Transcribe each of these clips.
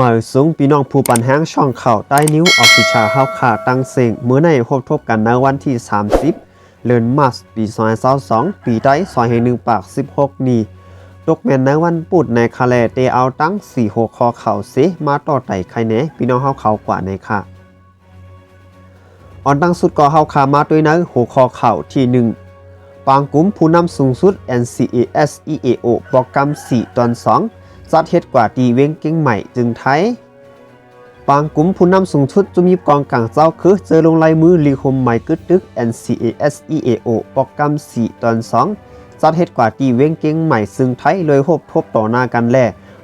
หมายสูงพี่น้องผู้ปันแห้งช่องข่าวใต้นิ้วออฟฟิชาเฮาขาตั้งเสียงเมื่อในพบทบกันในวันที่ 30เดือนมาร์สปี2022ปีได้ซอยให้1ปาก 16 นี้ตกแม่นในวันปุดในคาแลเตเอาตั้ง4หัวคอเข่าเสมาต่อไต่ใครแหนพี่น้องเฮาเขากว่าในค่ะออนตั้งสุดก็เฮาขามาด้วยนะหัวคอเข่าที่1ปางกลุ่มผู้นำสูงสุด NCAS EAO โปรแกรม4ตอน2 จัดเฮ็ดกว่าดีเว้งเก่งใหม่จึงไทยปางกลุ่มผู้นำสูงสุดจุมยิบกองกลางเจ้าคือเจอลงลายมือลีคมใหม่กึดตึก NCAS EAO โปรแกรม4ตอน2จัดเฮ็ดกว่าดีเว้งเก่งใหม่ซึ่งไทยเลยพบทบต่อหน้ากันแล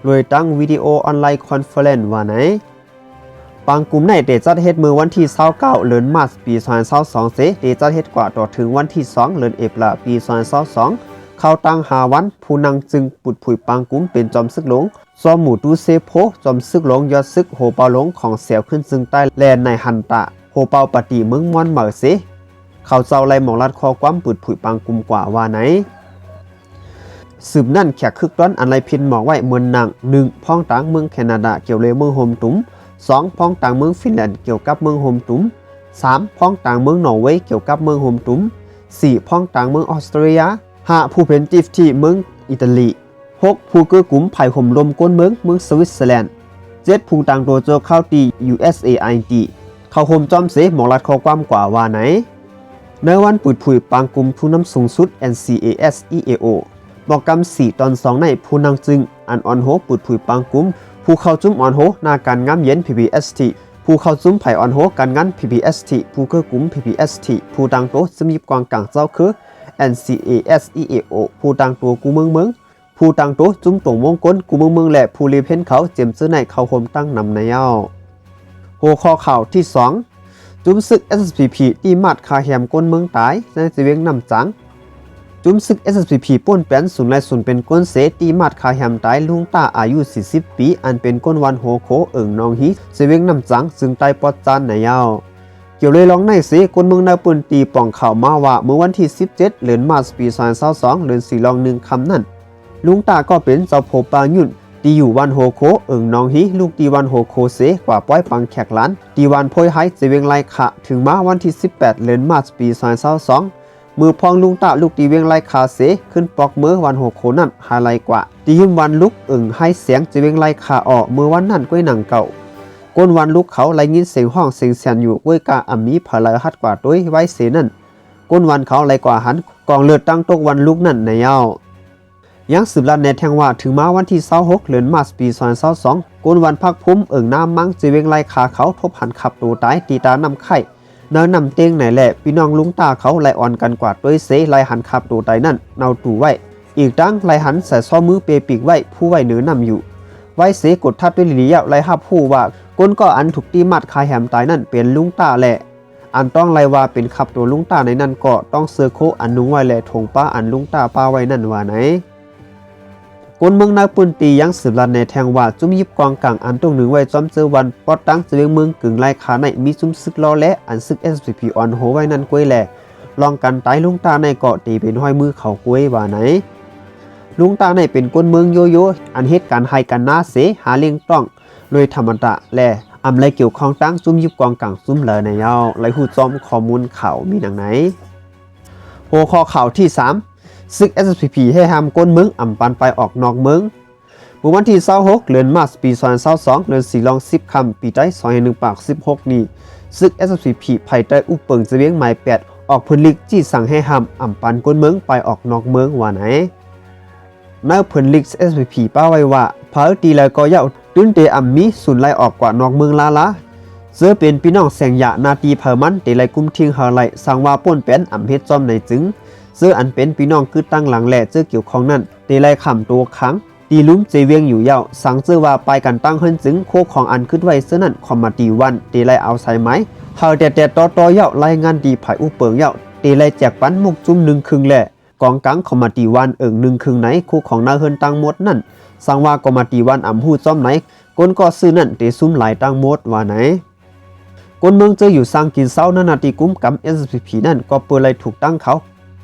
โดยตั้งวิดีโอออนไลน์คอนเฟอเรนซ์ว่าไหนปางกลุ่มในเดจัดเฮ็ดมือวันที่29เดือนมาร์สปี2022เสเดจัดเฮ็ดกว่าต่อถึงวันที่2เดือนเอพลปี2022 เข้าตั้งหาวันผู้นังจึงปุดผุยปางกลุ่มเป็นจอมซึกหลงซอมหมู่ตูเซโพจอมซึกหลงยอดซึกโหเปาหลงของเสียวขึ้นซึ่งใต้แลนในหันตะโหเปาปฏิเมืองมอนเหมอเสเขาเจ้าไล่หมองลัดคอความปุดผุยปางกุมกว่าว่าไหนสืบนั่นแขกคึกร้อนอันไรพินหมอกไว้เมืองนางหนึ่งพ้องต่างเมืองแคนาดาเกี่ยวเลยเมืองโฮมตุ้ม 2. พ้องต่างเมืองฟินแลนด์เกี่ยวกับเมืองโฮมตุ้ม 3. พ้องต่างเมืองนอร์เวย์เกี่ยวกับเมืองโฮมตุ้ม 4. พ้องต่างเมืองออสเตรเลีย 5. ผู้เป็นจิฟที่เมืองอิตาลี 6. ผู้เกือกลุ่มไผ่ห่มลมก้นเมืองเมืองสวิตเซอร์แลนด์ 7. ผู้ต่างตัวโจเข้าตี USAID เข้าโฮมจอมเสหมองรัดข้อความกว่าว่าไหน ในวันปุดผุยปางกลุ่มผู้นำสูงสุด NCAS EAO บอกกำ4ตอน2ในผู้นำจึง อันออนโฮปุดผุยปางกลุ่มผู้เข้าจุ้มออนโฮนาการงามเย็น PPST ผู้เข้าจุ้มไผ่ออนโฮการงาน PPST ผู้เกื้อกลุ่ม PPST ผู้ต่างโตสมีกวางกลางเจ้าคือ NCAS EAO ผู้ต่างตัวกูเมืองเมืองผู้ต่างโตจุ้มตรงวงกลกูเมืองเมืองและผู้รีเพนเขาเจมซื้อในเขาโฮมตั้งนำในเย้าหัวข้อข่าวที่ 2 จุ้มศึก SSPP ที่มัดคาแฮมก้นเมืองตายในจีเวียงนำจังจุ้มศึก SSPP ป้วนแป้นศูนย์ไรศูนย์เป็นก้นเสตีมัดคาแฮมตายลุงตาอายุ 40 ปี อันเป็นก้นวันโหโคเอิงนองฮีเสเวียงนำจังซึ่งตายปอดจานในยา เกี่ยวเลยร้องในเสก้นเมืองนาปืนตีป่องข่าวมาว่าเมื่อวันที่ 17เดือนมาสปี2022เดือน4ลองหนึ่งคำนั้นลุงตาก็เป็นเจ้าโพปางยุ่นตีอยู่วันโหโคเอิงน้องฮีลูกตีวันโหโคเสกว่าป้อยปังแขกหลานตีวันโพยไฮเสเวียงไรขะถึงมาวันที่ 18เดือนมาสปี2022มือพองลุงตาลูกตีเวียงไล่คาเสขึ้นปอกมือวันหกโคนั่นหาไลกว่าตีหิมวันลุกอึ่งให้เสียงจะเวียงไล่คาออกมือวันนั่นก้วยหนังเก่า ก้นวันลุกเขาไล่ยินเสียงห้องเสียงเสียนอยู่ก้วยกาอัมมีผลายฮัดกว่าด้วยไว้เสนั่นก้นวันเขาไล่กว่าหันกองเลือดตั้งตกวันลุกนั่นในเย้ายังสืบลันในแทงว่าถึงมาวันที่26เดือนมาสปี2022ก้นวันพักพุ่มเอิ่งน้ำมังจะเวงไล่คาเขาทบหันขับตัวตายตีตานำไข่เนินนำเตียงไหนแหละพี่น้องลุงตาเขาไล่อ่อนกันกว่าด้วยเสไล่หันขับตูไตนั่นเนาตูไว้อีกดังไล่หันใส่ซ้อมือเปปีกไว้ผู้ไว้เหนือนำอยู่ ไว้เสกดทับด้วยลีเยาไลหับผู้ว่า ก้นก็อันถูกตีมัดคายแหมตายนั่นเป็นลุงตาแหละ อันต้องไล่ว่าเป็นขับตัวลุงตาในนั่นก็ต้องเสือโคอันนุงไว้แหละถงป้าอันลุงตาป้าไว้นั่นว่าไหนกนเมืองนาปืนตียังสืบลันในแทงว่าจุ้มยิบกองกลางอันตรงหนึ่งไว้จอมเจอวันปอดตั้งเจียงเมืองกึ่งไล่ขาในมีจุ้มซึกล้อและอันซึก SPP ออนโหไว้นั่นกล้วยแหละลองกันตายลุงตาในเกาะตีเป็นห้อยมือเขากล้วยว่าไหนลุงตาในเป็นก้นเมืองโยโย่อันเหตุการณ์ให้กันหน้าเสหาเลี้ยงต้อง ลยธรรมดาและอำไรเกี่ยวข้องตั้งจุ้มยิบกองกลางจุ้มเลยในเยาไรหูจอมข้อมูลข่าวมีดังไหนหัวข้อข่าวที่ 3 ซึก SPP ให้ห้ามก้นเมืองอ่ำปันไปออกนอกเมืองเมื่อวันที่26เดือนมาสปี2022เดือน4ลอง10คำปีใต้2 1ปาก 16 นี้ซึก SPP ภายใต้อุปเปิงจะเวียงหมาย8ออกพลลิกจี้สั่งให้ห้ามอ่ำปันก้นเมืองไปออกนอกเมืองว่าไหนนายพลลิก SPP ป้าไว้ว่าพาตีแล้วก็ยา ตุ้นเตอ่ำมีสุนไลออกกว่านอกเมืองลาลาเสือเป็นพี่น้องแสงยะนาตีเพอมันเตไลกุมทิ้งเฮาไลสังว่าป่นเป็นอ่ำเฮ็ดจอมในจึงเสื้ออันเป็นพี่น้องคือตั้งหลังแหล่เจอเกี่ยวของนั่นเตไลขำตัวครั้งตีลุ้มเจเวียงอยู่เย้าสังเจอว่าไปกันตั้งเฮิรนจึงโคของอันขึ้นไว้เสื้อนั่นคอมมาตีวันเตไลเอาใส่ไหมเฮาแต่แต่ต่อต่อเย้ารายงานดีไผอุเปิงเย้าเตไลแจกปันมุกจุ่มหนึ่งครึ่งแหละกองกังคอมมาตีวันเอิงหนึ่งครึ่งไหนโคของนาเฮินตั้งหมดนั่น สังว่ากอมาตีวันอ่ำหูจอมไหนก้นก็ซื้อนั่นเตซุ่มหลายตั้งมดว่าไหนกนเมืองเจออยู่สร้างกินเศร้านานาตีกุ้มกำ SPP นั่นก็เปิดเลยถูกตั้งเขา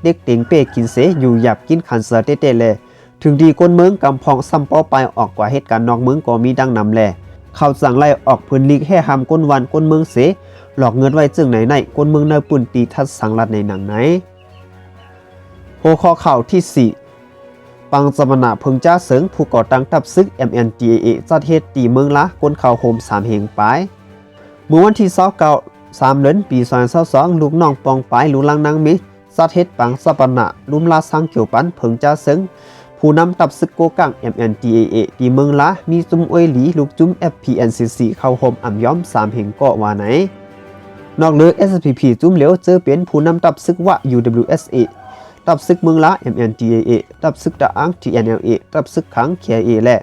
เด็กเต็งเป้กินเสอยู่หยับกินขันเสือเต้ๆเลยถึงดีกนเมืองกำพองซ้ำป้อไปออกกว่าเหตุการณ์นอกเมืองก็มีดังนำแลเขาสั่งไล่ออกพื้นลีกให้หามก้นวันก้นเมืองเสหลอกเงินไว้จึงไหนไหนก้นเมืองเนปุ่นตีทัดสังรัดในหนังไหนโหข้อข่าวที่4 ปังจมนาเพึงจ้าเสิงผู้ก่อตั้งทับซึก MNDAA จัดเฮ็ดตีเมืองละก้นข่าวโฮมสามเหงไปเมื่อวันที่29 3เดือนปี2022ลูกน้องปองปายลูลังนางมิจัดเฮ็ดปังสปนะลุมลาสังเกี่ยวปันเพึงจ้าเสิงผู้นำตับซึกโกกัง MNDAA ดีเมืองละมีจุมอวยหลีลูกจุ้ม FPNCC เข้าโฮมอ่ำย้อมสามเหงเกาะว่าไหน นอกเลือ SPP จุ้มเหลียวเจอเป็นผู้นำตับซึกว่า UWSA ตับซึกเมืองละ MNDAA ตับซึกดาอัง TNLA ตับซึกขัง KIA และ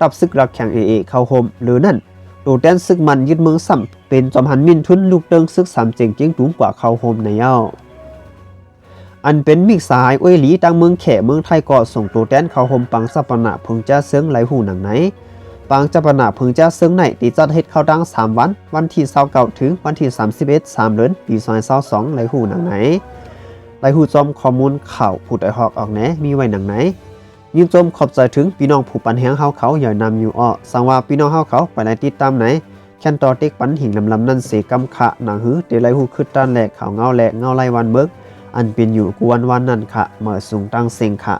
ตับซึกรักแข่ง AA เข้าโฮมหรือนั่นโดแดนซึกมันยึดเมืองซ้ำเป็นจอมหันมินทุนลูกเดิงซึกสามเจงเจียงตุงกว่าเข้าโฮมในเย้าอันเป็นมิกสายอ้วยหลีดังเมืองแขเมืองไทยก็ส่งตัวแดนเข้าโฮมปังสัปนะพึงจ้าเซิงไหลหูหนังไหนปังจัปนะพึงจ้าเซิงไหนตีจัดเฮ็ดเข้าดัง3วัน วันที่29ถึงวันที่31 3เดือนปี2022ไหลหูหนังไหน ไหลหูจอมข้อมูลข่าวผู้ใดฮอกออกแหนมีไว้หนังไหนยินจมขอบใจถึงพี่น้องผู้ปันแหงเฮาเขาอย่านำอยู่อ้อสังว่าพี่น้องเฮาเขาไปไหนติดตามไหนแค่นต่อติ๊กปันหิงลำลำนั่นเสกำขะหนังหือเดลัยหูขึ้นด้านแหลกข่าวเงาแหลกเงาไล่วันเบิกอันเป็นอยู่กวนวันนั่นค่ะเมื่อสูงตั้งเซ็งค่ะ